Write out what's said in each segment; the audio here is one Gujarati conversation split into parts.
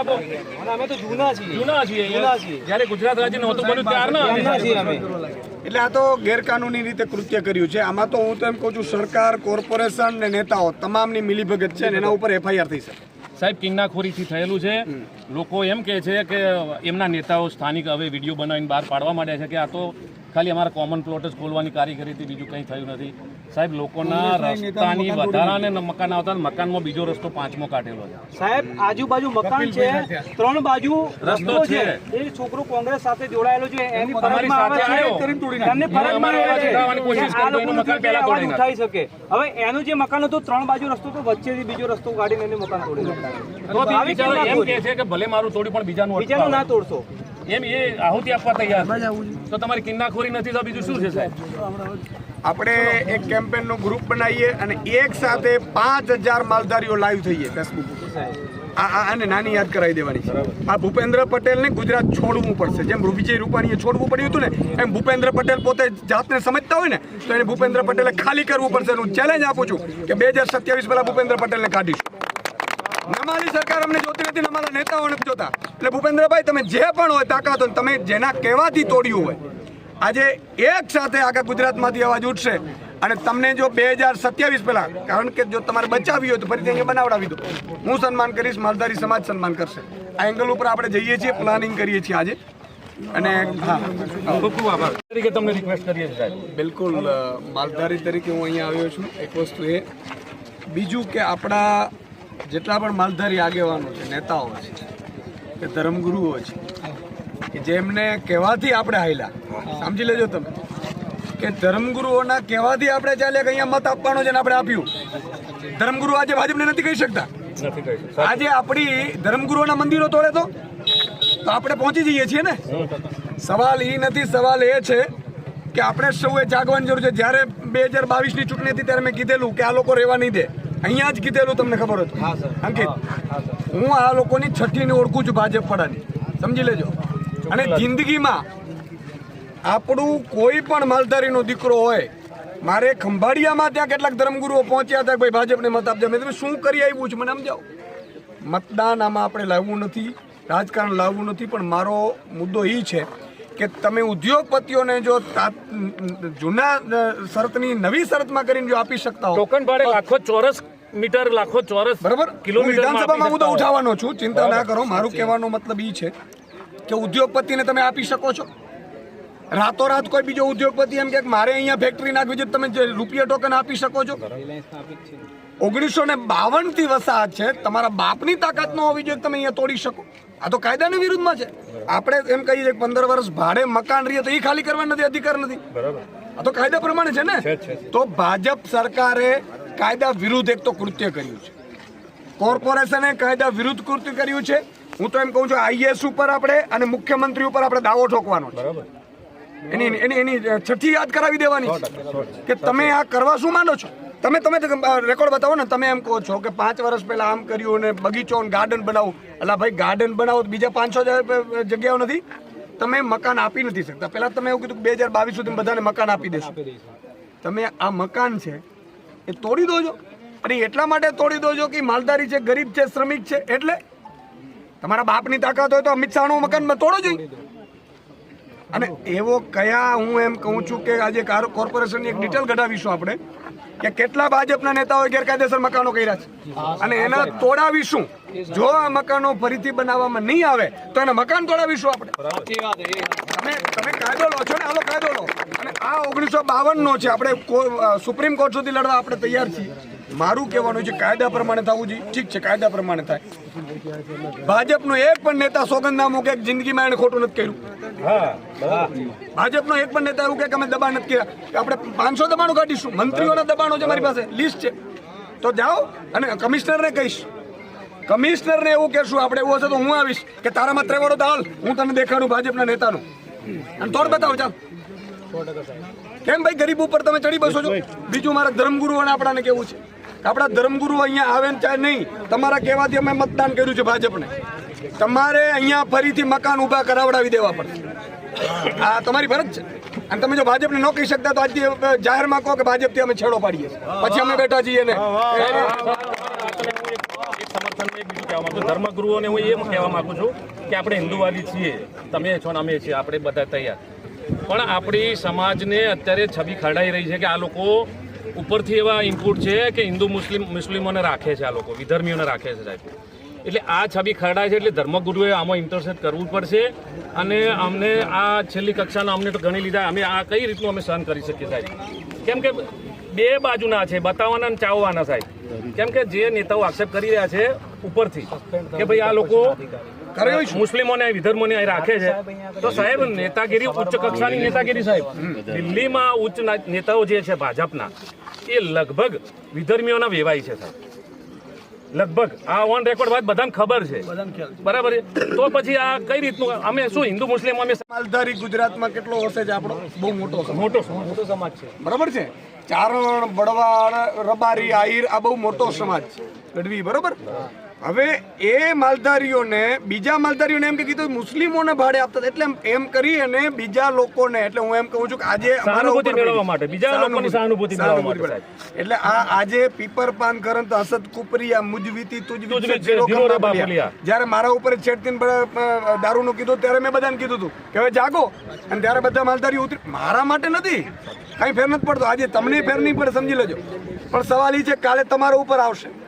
આપી આપો? અને અમે તો જૂના છીએ. જૂના છીએ જૂના છીએ. જ્યારે ગુજરાત રાજ્ય નહોતું બન્યું ત્યારના છીએ અમે. એટલે આ તો ગેરકાનૂની રીતે કૃત્ય કર્યું છે. આમાં તો હું તો એમ કહું છું સરકાર કોર્પોરેશન ને નેતાઓ તમામની મિલીભગત છે એના ઉપર એફઆઈઆર થઈ શકે સાહેબ કિન્નાખોરીથી થયેલું છે. લોકો એમ કહે છે કે એમના નેતાઓ સ્થાનિક હવે વીડિયો બનાવીને બહાર પાડવા માંડ્યા છે કે આ તો ખાલી અમારા કોમન પ્લોટ જ ખોલવાની કારીગરીથી બીજું કંઈ થયું નથી. સાહેબ લોકોના રસ્તાની વધારાને મકાન આવતા મકાનમાં બીજો રસ્તો પાંચમો કાઢેલો છે. સાહેબ આજુબાજુ મકાન છે ત્રણ બાજુ રસ્તો છે. એ છોકરો કોંગ્રેસ સાથે જોડાયેલો છે એની તમારી ફરજમાં આવે સાથે છે. એમને ફરજમાં આવે છે આ કરતો એનું લોકોનું મકાન પહેલા તોડી ઉઠાવી શકે. હવે એનું જે મકાન હતું ત્રણ બાજુ રસ્તો તો વચ્ચેથી બીજો રસ્તો કાઢીને એને મકાન તોડી નાખ્યું. તો એમ કહે છે કે ભલે મારું તોડી પણ બીજાનું બીજાનું ના તોડશો. એમ એ આહુતિ આપવા તૈયાર તો તમારી કિન્નાખોરી નથી તો બીજું શું છે સાહેબ? આપણે એક કેમ્પેનનું ગ્રુપ બનાવીએ અને એક સાથે પાંચ હજાર માલધારીઓ લાઈવ થઈએ ફેસબુક ઉપર. આ આને નાની યાદ કરાવી દેવાની આ ભૂપેન્દ્ર પટેલને ગુજરાત છોડવું પડશે. જેમ વિજય રૂપાણીએ છોડવું પડ્યું હતું ને એમ ભૂપેન્દ્ર પટેલ પોતે જાતને સમજતા હોય ને તો એને ભૂપેન્દ્ર પટેલે ખાલી કરવું પડશે હું ચેલેન્જ આપું છું કે બે હજાર સત્યાવીસ પહેલાં ભૂપેન્દ્ર પટેલને કાઢીશું. નમાલી સરકાર અમને જોતી નથી નમાલા નેતાઓ નથી જોતા. એટલે ભૂપેન્દ્રભાઈ તમે જે પણ હોય તાકાત હોય તમે જેના કહેવાથી તોડ્યું હોય આજે એક સાથે આખા ગુજરાતમાંથી અવાજ ઉઠશે. અને તમને જો બે હજાર સત્યાવીસ પહેલાં કારણ કે જો તમારે બચાવી હોય તો ફરીથી અહીંયા બનાવડાવી દો. હું સન્માન કરીશ માલધારી સમાજ સન્માન કરશે. આ એંગલ ઉપર આપણે જઈએ છીએ પ્લાનિંગ કરીએ છીએ આજે. અને હા. ખૂબ ખૂબ આભાર. તરીકે તમને રિક્વેસ્ટ કરીએ છીએ સાહેબ. બિલકુલ માલધારી તરીકે હું અહીંયા આવ્યો છું. એક વસ્તુ એ બીજું કે આપણા જેટલા પણ માલધારી આગેવાનો છે નેતાઓ છે કે ધર્મગુરુઓ છે કે જેમને કહેવાથી આપણે હાયલા સમજી લેજો તમે. કે ધર્મગુરુઓના કહેવાથી આપણે ચાલે કે અહીંયા મત આપવાનો છે ને આપણે આપ્યું. ધર્મગુરુ આજે ભાજપને નથી કહી શકતા. આજે આપણી ધર્મગુરુઓના મંદિરો તોડે તો? તો આપણે પહોંચી જઈએ છીએ ને? સવાલ એ નથી સવાલ એ છે કે આપણે સૌએ જાગવાની જરૂર છે. જ્યારે બે હજાર બાવીસની ચૂંટણી હતી ત્યારે મેં કીધેલું કે આ લોકો રહેવા નહીં દે. અહીંયા જ કીધેલું તમને ખબર હતું? અંકિત? હું આ લોકોની છઠ્ઠીને ઓળખું છું ભાજપ પડાની સમજી લેજો. અને જિંદગીમાં આપણું કોઈ પણ માલધારીનો દીકરો હોય મારે ખંભાળિયામાં ત્યાં કેટલાક ધર્મગુરુઓ પહોંચ્યા હતા ભાઈ ભાજપને મત આપજો. મેં તમે શું કરી આવ્યું છું? મને સમજાવો. મતદાન આમાં આપણે લાવવું નથી રાજકારણ લાવવું નથી પણ મારો મુદ્દો એ છે કે તમે ઉદ્યોગપતિઓને જો જૂના શરતની નવી શરતમાં કરીને જો આપી શકતા હો ટોકન ભાડે આખો ચોરસ મીટર લાખો ચોરસ બરાબર? કિલોમીટર વિધાનસભામાં હું તો ઉઠાવવાનો છું. ચિંતા ના કરો મારું કહેવાનો મતલબ એ છે કે ઉદ્યોગપતિને તમે આપી શકો છો. રાતોરાત કોઈ બીજો ઉદ્યોગપતિ એમ કે મારે અહીંયા ફેક્ટરી નાખવી છે તમે જે રૂપિયા ટોકન આપી શકો છો. ઓગણીસો ને બાવનથી વસાહત છે તમારા બાપની તાકાત ન હોવી જોઈએ તમે અહીંયા તોડી શકો. આ તો કાયદાની વિરુદ્ધમાં છે. આપણે એમ કહીએ પંદર વર્ષ ભાડે મકાન રહીએ તો એ ખાલી કરવાનો નથી અધિકાર નથી. આ તો કાયદા પ્રમાણે છે ને? તો ભાજપ સરકારે કાયદા વિરુદ્ધ એક તો કૃત્ય કર્યું છે. કોર્પોરેશને કાયદા વિરુદ્ધ કૃત્ય કર્યું છે. હું તો એમ કહું છું આઈએસ ઉપર આપણે અને મુખ્યમંત્રી ઉપર આપણે દાવો ઠોકવાનો છે. એની એની એની છઠ્ઠી યાદ કરાવી દેવાની છે. કે તમે આ કરવા શું માનો છો? તમે તમે રેકોર્ડ બતાવો ને તમે એમ કહો છો કે પાંચ વર્ષ પહેલા આમ કર્યું ને બગીચો ગાર્ડન બનાવું. એટલે ભાઈ ગાર્ડન બનાવો બીજા પાંચસો જગ્યાઓ નથી. તમે મકાન આપી નથી શકતા. પહેલાં તમે એવું કીધું બે હજાર બાવીસ સુધી બધાને મકાન આપી દેશો. તમે આ મકાન છે એ તોડી દોજો. અને એટલા માટે તોડી દોજો કે માલધારી છે, ગરીબ છે, શ્રમિક છે, એટલે તમારા બાપની તાકાત હોય તો અમિત શાહનું મકાનમાં તોડો જોઈએ. અને એવો કયા હું એમ કહું છું કે આજે કાર- કોર્પોરેશનની એક ડિટેલ કઢાવીશું આપણે. કે કેટલા ભાજપના નેતાઓએ ગેરકાયદેસર મકાનો કર્યા છે. અને એના તોડાવીશું. જો આ મકાનો ફરીથી બનાવવામાં નહીં આવે તો એના મકાન તોડાવીશું આપણે. તમે તમે કાયદો લો છો ને આલો કાયદો લો. અને આ ઓગણીસો બાવન નો છે. આપણે સુપ્રીમ કોર્ટ સુધી લડવા આપણે તૈયાર છીએ. મારું કહેવાનું છે કાયદા પ્રમાણે થવું જોઈએ. ઠીક છે કાયદા પ્રમાણે થાય. ભાજપનો એક પણ નેતા સોગંદનામું કે જિંદગીમાં એને ખોટું નથી કર્યું. ભાજપનો એક પણ નેતા એવું કે અમે દબાણ નથી કર્યા. આપણે પાંચસો દબાણો કાઢીશું. મંત્રીઓના દબાણો છે મારી પાસે. લિસ્ટ છે. તો જાઓ અને કમિશનરને કહીશ. કમિશનરને એવું કહેશું આપણે એવું હશે તો હું આવીશ. કે તારામાં ત્રેવડો તો હાલ. હું તને દેખાડું ભાજપના નેતાનું. અને તોડ બતાવો ચાલ. કેમ ભાઈ ગરીબ ઉપર તમે ચડી બસો છો? બીજું મારા ધર્મગુરુઓને આપણાને કેવું છે? આપણા ધર્મગુરુ અહીંયા આવે ને ચાહે નહીં. તમારા કહેવાથી અમે મતદાન કર્યું છે ભાજપને. તમારે અહીંયા ફરીથી મકાન ઊભા કરાવડાવી દેવા પડશે. આ તમારી ફરજ છે. અને તમે જો ભાજપને ન કહી શકતા તો આજથી જાહેરમાં કહો કે ભાજપથી અમે છેડો પાડીએ. પછી અમે બેઠા છીએ ને. ધર્મગુરુઓને હું એમ કહેવા માંગુ છું કે આપણે હિન્દુવાદી છીએ. તમે છો ને અમે છીએ. આપણે બધા તૈયાર. પણ આપણી સમાજને અત્યારે છબી ખરડાઈ રહી છે કે આ લોકો ઉપરથી એવા ઇનપુટ છે કે હિન્દુ મુસ્લિમ, મુસ્લિમોને રાખે છે આ લોકો, વિધર્મીઓને રાખે છે સાહેબ. એટલે આ છબી ખરડાય છે એટલે ધર્મગુરુએ આમાં ઇન્ટરસેટ કરવું પડશે અને અમને આ છેલ્લી કક્ષાના અમને તો ગણી લીધા. અમે આ કઈ રીતનું અમે સહન કરી શકીએ સાહેબ? કેમ કે બે બાજુના છે, બતાવવાના અને ચાવવાના સાહેબ. કેમ કે જે નેતાઓ આક્ષેપ કરી રહ્યા છે ઉપરથી, કે ભાઈ આ લોકો. મુસ્લિમોને વિધર્મોને અહીં રાખે છે. તો સાહેબ નેતાગીરી ઉચ્ચ કક્ષાની નેતાગીરી સાહેબ. દિલ્હીમાં ઉચ્ચ નેતાઓ જે છે ભાજપના એ લગભગ વિધર્મીઓના વેવાય છે સાહેબ. લગભગ. આ ઓન રેકોર્ડ વાત બધાને ખબર છે. બરાબર છે? તો પછી આ કઈ રીતનું અમે શું હિન્દુ મુસ્લિમ અમે માલધારી ગુજરાતમાં કેટલો હશે જ આપણો? બહુ મોટો મોટો મોટો સમાજ છે. બરાબર છે? ચારણ બળવાડ રબારી આહિર આ બહુ મોટો સમાજ છે. ગઢવી બરોબર? હવે એ માલધારીઓને બીજા માલધારીઓને એમ કે કીધું મુસ્લિમોને ભાડે આપતા એટલે એમ- કરી અને બીજા લોકોને એટલે હું એમ કહું છું કે આજે સહાનુભૂતિ મેળવવા માટે, બીજા લોકોની સહાનુભૂતિ. મેળવવા માટે, એટલે આ આજે પીપર પાન કરંત હસત કુપરિયા મુજવીતી તુજવી. જ્યારે મારા ઉપર છેડતીન દારૂનું કીધું ત્યારે મેં બધાને કીધું હતું કે હવે જાગો. અને ત્યારે બધા માલધારી ઉતરી મારા માટે નથી. કાંઈ ફેર નથી પડતો. આજે તમને ફેર નહીં પડે સમજી લેજો. પણ સવાલ એ છે કાલે તમારા ઉપર આવશે.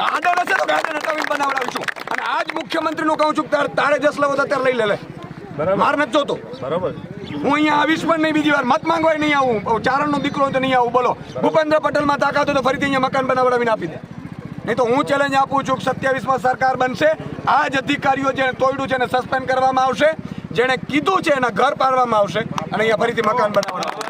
ગાર્ડન હશે તો ગાર્ડન નટાવી બનાવડાવીશું. અને આ જ મુખ્યમંત્રીનું કહું છું તારે તારે જસ લેવો તો ત્યારે લઈ લે લે. બરાબર. માર નથી જોતો. બરાબર. હું અહીંયા આવીશ પણ નહીં બીજી વાર. મત માંગવાય નહીં આવું. ચારણનો દીકરો તો નહીં આવું. બોલો. ભૂપેન્દ્ર પટેલમાં તાકાત તો ફરીથી અહીંયા મકાન બનાવડાવીને આપી દે. નહીં તો હું ચેલેન્જ આપું છું કે સત્યાવીસમાં સરકાર બનશે. આ જ અધિકારીઓ જેને તોડ્યું છે એને સસ્પેન્ડ કરવામાં આવશે. જેણે કીધું છે એના ઘર પાડવામાં આવશે. અને અહીંયા ફરીથી મકાન બનાવવામાં તમે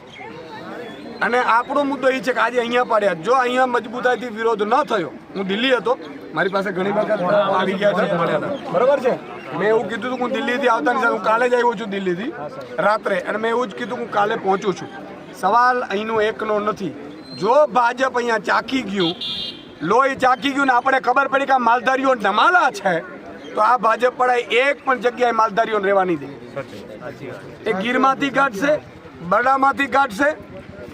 અને આપણો મુદ્દો એ છે કે આજે અહીંયા પાડ્યા જો અહીંયા મજબૂતાઈથી વિરોધ ન થયો હું દિલ્હી હતો મારી પાસે ઘણી વખત આવી ગયા છે બરાબર છે? મેં એવું કીધું હતું હું દિલ્હીથી આવતાની સાથે હું કાલે જ આવ્યો છું દિલ્હીથી રાત્રે. અને મેં એવું જ કીધું હું કાલે પહોંચું છું. સવાલ અહીંનો એકનો નથી. જો ભાજપ અહીંયા ચાખી ગયું લોહી ચાખી ગયું ને આપણે ખબર પડી કે આ માલધારીઓ નમાલા છે તો આ ભાજપ પડાય એક પણ જગ્યાએ માલધારીઓને રહેવાની દે એ ગીરમાંથી કાઢશે બરડામાંથી કાઢશે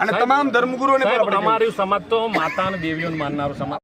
અને તમામ ધર્મગુરુઓને અમારી સમાજ તો માતા અને દેવીઓને માનનારો સમાજ.